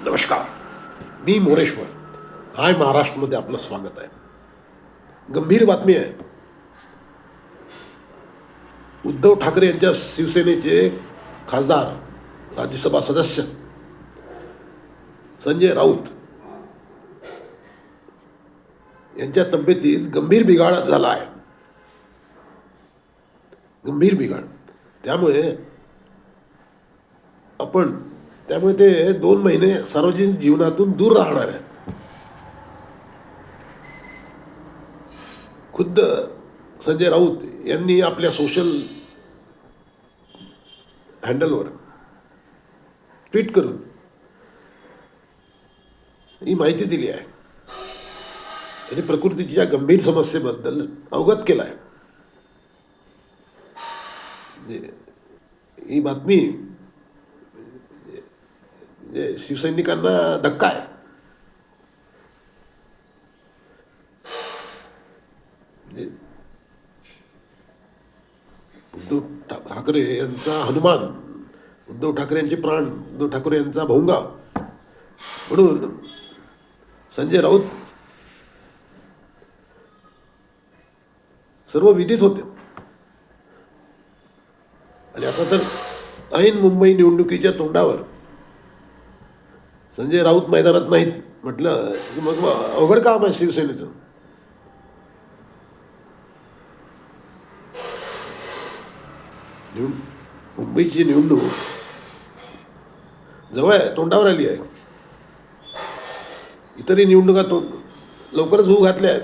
नमस्कार. मी मोरेश्वर. हाय महाराष्ट्रमध्ये आपलं स्वागत आहे. गंभीर बातमी आहे. उद्धव ठाकरे यांच्या शिवसेनेचे खासदार राज्यसभा सदस्य संजय राऊत यांच्या तब्येतीत गंभीर बिघाड झाला आहे. गंभीर बिघाड. त्यामुळे आपण त्यामुळे ते दोन महिने सार्वजनिक जीवनातून दूर राहणार आहेत. खुद्द संजय राऊत यांनी आपल्या सोशल हँडलवर ट्विट करून ही माहिती दिली आहे. आणि प्रकृतीच्या गंभीर समस्येबद्दल अवगत केला आहे. म्हणजे ही बातमी म्हणजे शिवसैनिकांना धक्का आहे. म्हणजे उद्धव ठाकरे यांचा हनुमान उद्धव ठाकरे यांचे प्राण उद्धव ठाकरे यांचा भोंगा. म्हणून संजय राऊत सर्व विदित होते. आणि आता तर ऐन मुंबई निवडणुकीच्या तोंडावर संजय राऊत मैदानात नाहीत. म्हटलं मग अवघड काम आहे शिवसेनेचं. निवड मुंबईची निवडणूक. जवळ आहे तोंडावर आली आहे. इतरही निवडणुका तोंड लवकरच होऊ घातल्या आहेत.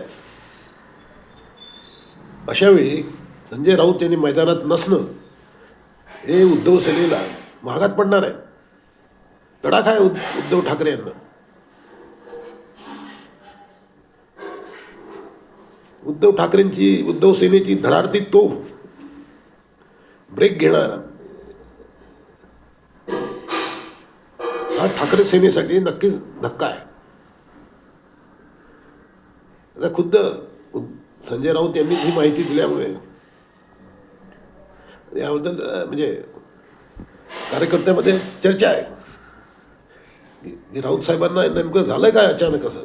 अशावेळी संजय राऊत यांनी मैदानात नसणं हे उद्धव सेनेला महागात पडणार आहे. तडाखा आहे उद्धव ठाकरे यांना. उद्धव ठाकरेंची उद्धव सेनेची धडाडती तो ब्रेक घेणार. हा ठाकरे सेनेसाठी नक्कीच धक्का आहे. आता खुद्द संजय राऊत यांनी ही माहिती दिल्यामुळे याबद्दल म्हणजे कार्यकर्त्यामध्ये चर्चा आहे. राऊत साहेबांना नेमकं झालं काय अचानक असं?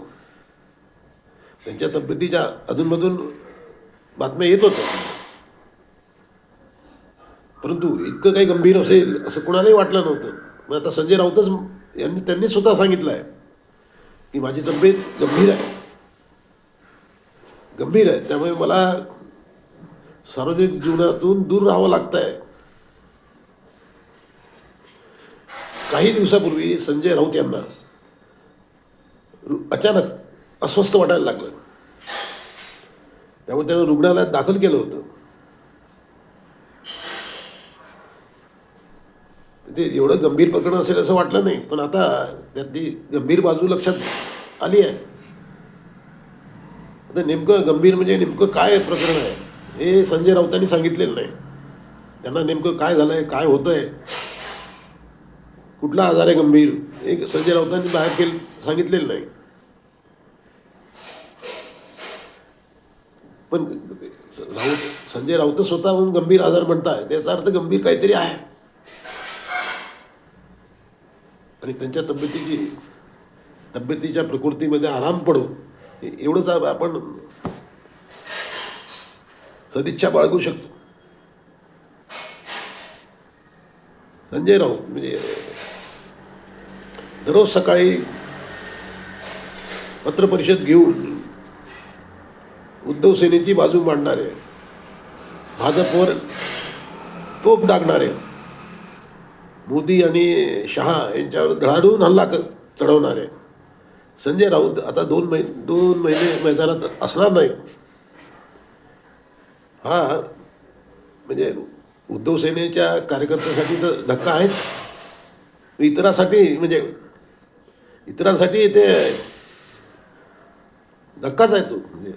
त्यांच्या तब्येतीच्या अधूनमधून बातम्या येत होत्या. परंतु इतकं काही गंभीर असेल असं कुणालाही वाटलं नव्हतं. मग आता संजय राऊतच यांनी त्यांनी स्वतः सांगितलं आहे की माझी तब्येत गंभीर आहे. गंभीर आहे. त्यामुळे मला सार्वजनिक जीवनातून दूर राहावं लागतं आहे काही दिवसापूर्वी संजय राऊत यांना अचानक अस्वस्थ वाटायला लागलं. त्यामुळे त्यानं रुग्णालयात दाखल केलं होतं. ते एवढं गंभीर प्रकरण असेल असं वाटलं नाही पण आता त्यातली गंभीर बाजू लक्षात आली आहे. आता नेमकं गंभीर म्हणजे नेमकं काय प्रकरण आहे हे संजय राऊतांनी सांगितलेलं नाही. त्यांना नेमकं काय झालं आहे काय होतं आहे कुठला आजार आहे गंभीर? एक संजय राऊतांनी बाहेर केलं सांगितलेलं नाही. पण राऊत संजय राऊत स्वतःहून गंभीर आजार म्हणताय. त्याचा अर्थ गंभीर काहीतरी आहे. आणि त्यांच्या तब्येतीची तब्येतीच्या प्रकृतीमध्ये आराम पडो एवढंच आपण सदिच्छा बाळगू शकतो. संजय राऊत म्हणजे दररोज सकाळी पत्रपरिषद घेऊन उद्धव सेनेची बाजू मांडणारे भाजपवर तोप डागणारे मोदी आणि शहा यांच्यावर धडाडून हल्ला क चढवणारे. संजय राऊत आता दोन मै दोन महिने मैदानात असणार नाहीत. हा म्हणजे उद्धव सेनेच्या कार्यकर्त्यासाठी तर धक्का आहेच. इतरांसाठी म्हणजे इतरांसाठी ते धक्काच आहे तो. म्हणजे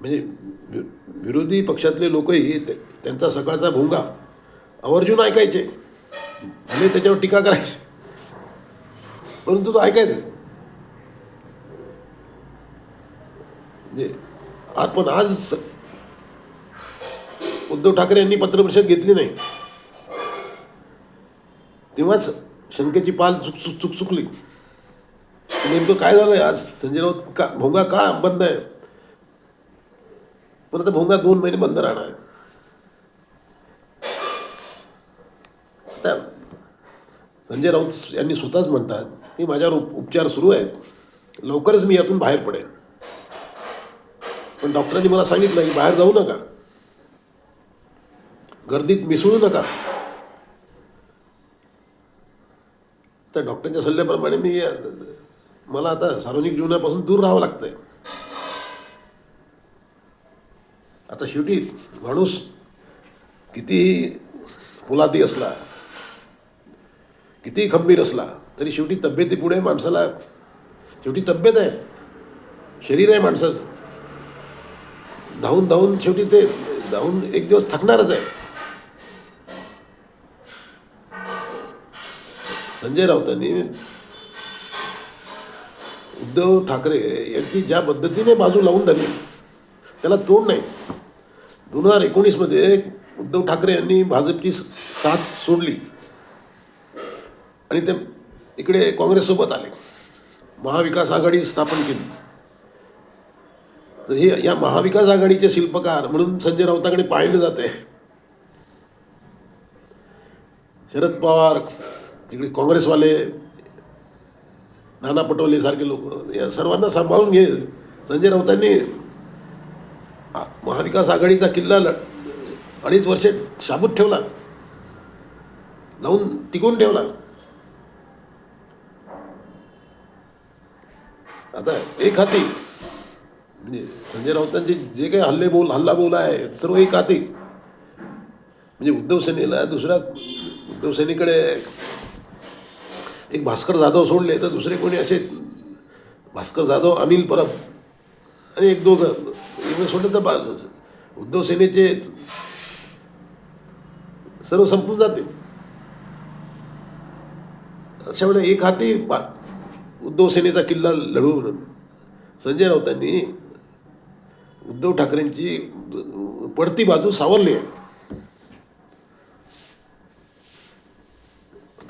म्हणजे विरोधी पक्षातले लोकही त्यांचा सकाळचा भोंगा आवर्जून ऐकायचे. म्हणजे त्याच्यावर टीका करायची. परंतु तो ऐकायचे. म्हणजे आज पण आज स- उद्धव ठाकरे यांनी पत्रपरिषद घेतली नाही. तेव्हाच शंकेची पाल चुक चुक चुक चुकली. नेमकं काय झालंय आज? संजय राऊत का भोंगा का बंद आहे? पण आता भोंगा दोन महिने बंद राहणार आहे. संजय राऊत यांनी स्वतःच म्हणतात की माझ्यावर उप उपचार सुरू आहेत. लवकरच मी यातून बाहेर पडेन. पण डॉक्टरांनी मला सांगितलं की बाहेर जाऊ नका. गर्दीत मिसळू नका. तर डॉक्टरांच्या सल्ल्याप्रमाणे मी मला आता सार्वजनिक जीवनापासून दूर राहावं लागतंय. आता शेवटी माणूस कितीही फुलादी असला कितीही खंबीर असला तरी शेवटी तब्येतीपुढे माणसाला शेवटी तब्येत आहे शरीर आहे माणसाचं. धावून धावून शेवटी ते धावून एक दिवस थकणारच आहे. संजय राऊतांनी उद्धव ठाकरे यांची ज्या पद्धतीने बाजू लावून झाली त्याला तोड नाही. दोन हजार एकोणीसमध्ये उद्धव ठाकरे यांनी भाजपची साथ सोडली. आणि ते इकडे काँग्रेससोबत आले. महाविकास आघाडी स्थापन केली. तर हे या महाविकास आघाडीचे शिल्पकार म्हणून संजय राऊतांकडे पाहिलं जाते शरद पवार तिकडे काँग्रेसवाले नाना पटोले सारखे लोक या सर्वांना सांभाळून घे. संजय राऊतांनी महाविकास आघाडीचा किल्ला अडीच वर्षे शाबूत ठेवला. लावून टिकून ठेवला. आता एक हाती म्हणजे संजय राऊतांचे जे काही हल्ले बोल हल्ला बोल आहे सर्व एक हाती. म्हणजे उद्धव सेनेला दुसऱ्या उद्धव सेनेकडे एक भास्कर जाधव सोडले तर दुसरे कोणी असे भास्कर जाधव अनिल परब आणि एक दोघं. सोडले तर उद्धव सेनेचे सर्व संपून जाते अशा वेळेला एक हाती बा- उद्धव सेनेचा किल्ला लढवून संजय राऊतांनी उद्धव ठाकरेंची पडती बाजू सावरली आहे.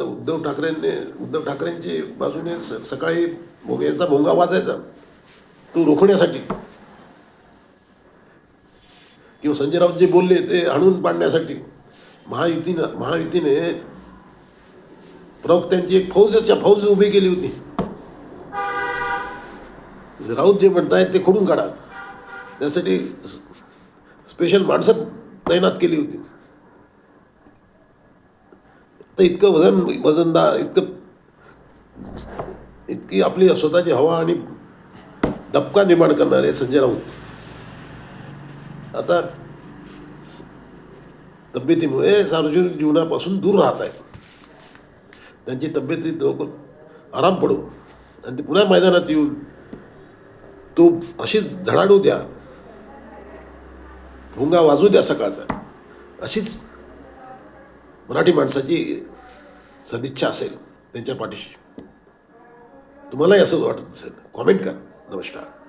तर उद्धव ठाकरेंनी उद्धव ठाकरेंची बाजूने स- सकाळी भोंग यांचा भोंगा वाजायचा तो रोखण्यासाठी. किंवा संजय राऊत जे बोलले ते आणून पाडण्यासाठी. महायुतीनं महायुतीने प्रवक्त्यांची एक फौजच्या फौज उभी केली होती. राऊत जे म्हणतायत ते खोडून काढा. त्यासाठी स्पेशल माणसं तैनात केली होती. तर इतकं वजन वजनदार इतकं इतकी आपली स्वतःची हवा आणि दबका निर्माण करणारे संजय राऊत. आता तब्येतीमुळे सार्वजनिक जीवनापासून दूर राहत आहेत. त्यांची तब्येती लवकर आराम पडू. आणि ते पुन्हा मैदानात येऊन तो अशीच धडाडू द्या भुंगा वाजू द्या सकाळचा. अशीच मराठी माणसाची सदिच्छा असेल त्यांच्या पाठीशी. तुम्हालाही असं वाटत असेल. कॉमेंट करा. नमस्कार.